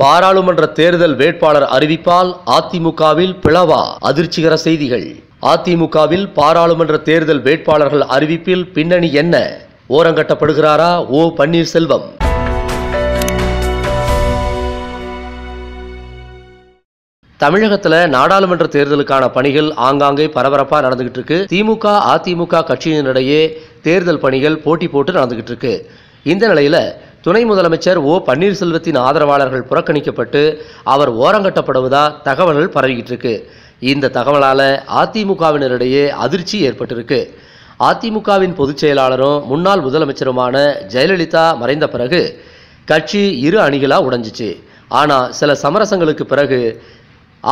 பாராளுமன்ற தேர்தல் வேட்பாளர் அறிவிப்பால் அதிமுகவில் பிளவா அதிர்ச்சிகர செய்திகள். அதிமுகவில் பாராளுமன்ற தேர்தல் வேட்பாளர்கள் அறிவிப்பில் பின்னணி என்ன? ஓரங்கட்டப்படுகிறாரா ஓ பன்னீர்செல்வம்? தமிழகத்தில் நாடாளுமன்ற தேர்தலுக்கான பணிகள் ஆங்காங்கே பரபரப்பாக நடந்துகிட்டு இருக்கு. திமுக அதிமுக கட்சியினிடையே தேர்தல் பணிகள் போட்டி போட்டு நடந்துகிட்டு இருக்கு. இந்த நிலையில துணை முதலமைச்சர் ஓ பன்னீர்செல்வத்தின் ஆதரவாளர்கள் புறக்கணிக்கப்பட்டு அவர் ஓரங்கட்டப்படுவதா தகவல்கள் பரவிக்கிட்டு இருக்கு. இந்த தகவலால் அதிமுகவினரிடையே அதிர்ச்சி ஏற்பட்டிருக்கு. அதிமுகவின் பொதுச் செயலாளரும் முன்னாள் முதலமைச்சருமான ஜெயலலிதா மறைந்த பிறகு கட்சி இரு அணிகளாக உடைஞ்சிச்சு. ஆனால் சில சமரசங்களுக்கு பிறகு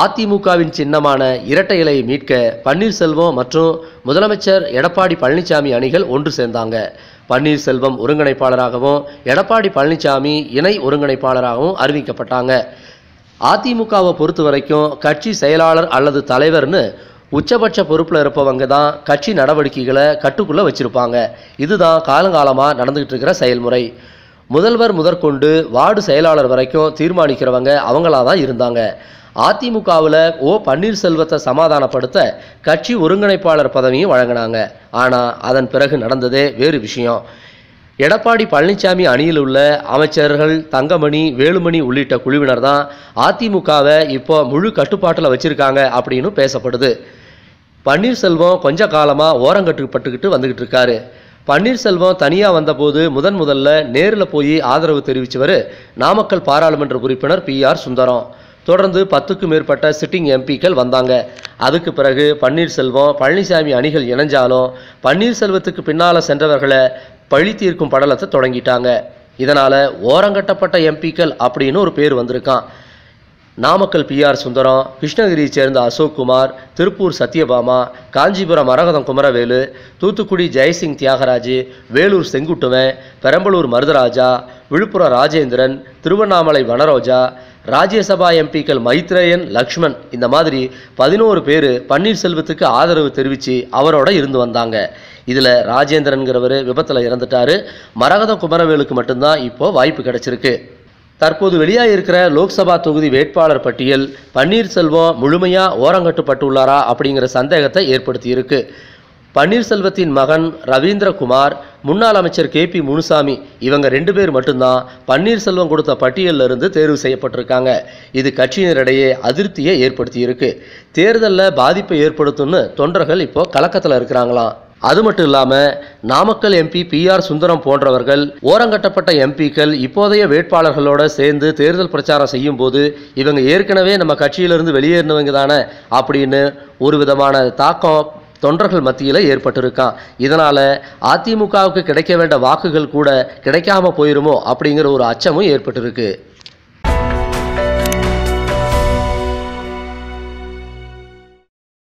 அதிமுகவின் சின்னமான இரட்டை இலையை மீட்க பன்னீர்செல்வம் மற்றும் முதலமைச்சர் எடப்பாடி பழனிசாமி அணிகள் ஒன்று சேர்ந்தாங்க. பன்னீர்செல்வம் ஒருங்கிணைப்பாளராகவும் எடப்பாடி பழனிசாமி இணை ஒருங்கிணைப்பாளராகவும் அறிவிக்கப்பட்டாங்க. அதிமுகவை பொறுத்த வரைக்கும் கட்சி செயலாளர் அல்லது தலைவர்னு உச்சபட்ச பொறுப்பில் இருப்பவங்க தான் கட்சி நடவடிக்கைகளை கட்டுக்குள்ளே வச்சுருப்பாங்க. இதுதான் காலங்காலமாக நடந்துகிட்டு இருக்கிற செயல்முறை. முதல்வர் முதற்கொண்டு வார்டு செயலாளர் வரைக்கும் தீர்மானிக்கிறவங்க அவங்களா தான் இருந்தாங்க. அதிமுகவில் ஓ பன்னீர்செல்வத்தை சமாதானப்படுத்த கட்சி ஒருங்கிணைப்பாளர் பதவியும் வழங்கினாங்க. ஆனால் அதன் பிறகு நடந்ததே வேறு விஷயம். எடப்பாடி பழனிசாமி அணியில் உள்ள அமைச்சர்கள் தங்கமணி வேலுமணி உள்ளிட்ட குழுவினர் தான் அதிமுகவை இப்போ முழு கட்டுப்பாட்டில் வச்சுருக்காங்க அப்படின்னு பேசப்படுது. பன்னீர்செல்வம் கொஞ்ச காலமாக ஓரங்கட்டுப்பட்டுக்கிட்டு வந்துக்கிட்டு இருக்காரு. பன்னீர்செல்வம் தனியாக வந்தபோது முதன் முதல்ல நேரில் போய் ஆதரவு தெரிவித்தவர் நாமக்கல் பாராளுமன்ற உறுப்பினர் பி ஆர் சுந்தரம். தொடர்ந்து பத்துக்கும் மேற்பட்ட சிட்டிங் எம்பிக்கள் வந்தாங்க. அதுக்கு பிறகு பன்னீர்செல்வம் பழனிசாமி அணிகள் இணைஞ்சாலும் பன்னீர்செல்வத்துக்கு பின்னால் சென்றவர்களை பழி தீர்க்கும் படலத்தை தொடங்கிட்டாங்க. இதனால் ஓரங்கட்டப்பட்ட எம்பிக்கள் அப்படின்னு ஒரு பேர் வந்திருக்கான். நாமக்கல் பிஆர் சுந்தரம் கிருஷ்ணகிரியை சேர்ந்த அசோக் குமார் திருப்பூர் சத்யபாமா காஞ்சிபுரம் மரகதம் குமரவேலு தூத்துக்குடி ஜெயசிங் தியாகராஜ் வேலூர் செங்குட்டுவன் பெரம்பலூர் மருதராஜா விழுப்புரம் ராஜேந்திரன் திருவண்ணாமலை வனரோஜா ராஜ்யசபா எம்பிக்கள் மைத்ரேயன் லக்ஷ்மண் இந்த மாதிரி பதினோரு பேர் பன்னீர்செல்வத்துக்கு ஆதரவு தெரிவித்து அவரோட இருந்து வந்தாங்க. இதில் ராஜேந்திரன்கிறவர் விபத்தில் இறந்துட்டாரு. மரகத குமரவேலுக்கு மட்டும்தான் இப்போ வாய்ப்பு கிடைச்சிருக்கு. தற்போது வெளியாகிருக்கிற லோக்சபா தொகுதி வேட்பாளர் பட்டியல் பன்னீர்செல்வம் முழுமையாக ஓரங்கட்டுப்பட்டுள்ளாரா அப்படிங்கிற சந்தேகத்தை ஏற்படுத்தியிருக்கு. பன்னீர்செல்வத்தின் மகன் ரவீந்திரகுமார் முன்னாள் அமைச்சர் கே பி முனுசாமி இவங்க ரெண்டு பேர் மட்டும்தான் பன்னீர்செல்வம் கொடுத்த பட்டியலில் இருந்து தேர்வு செய்யப்பட்டிருக்காங்க. இது கட்சியினரிடையே அதிருப்தியை ஏற்படுத்தியிருக்கு. தேர்தலில் பாதிப்பை ஏற்படுத்தும்னு தொண்டர்கள் இப்போ கலக்கத்தில் இருக்கிறாங்களாம். அது மட்டும் இல்லாமல் Namakkal MP P R Sundaram போன்றவர்கள் ஓரங்கட்டப்பட்ட எம்பிக்கள் இப்போதைய வேட்பாளர்களோட சேர்ந்து தேர்தல் பிரச்சாரம் செய்யும் போது இவங்க ஏற்கனவே நம்ம கட்சியிலிருந்து வெளியேறினவங்க தானே அப்படின்னு ஒரு விதமான தாக்கம் தொண்டர்கள் மத்தியில் ஏற்பட்டிருக்கான் இதனால் அதிமுகவுக்கு கிடைக்க வேண்ட வாக்குகள் கூட கிடைக்காம போயிருமோ அப்படிங்கிற ஒரு அச்சமும் ஏற்பட்டிருக்கு.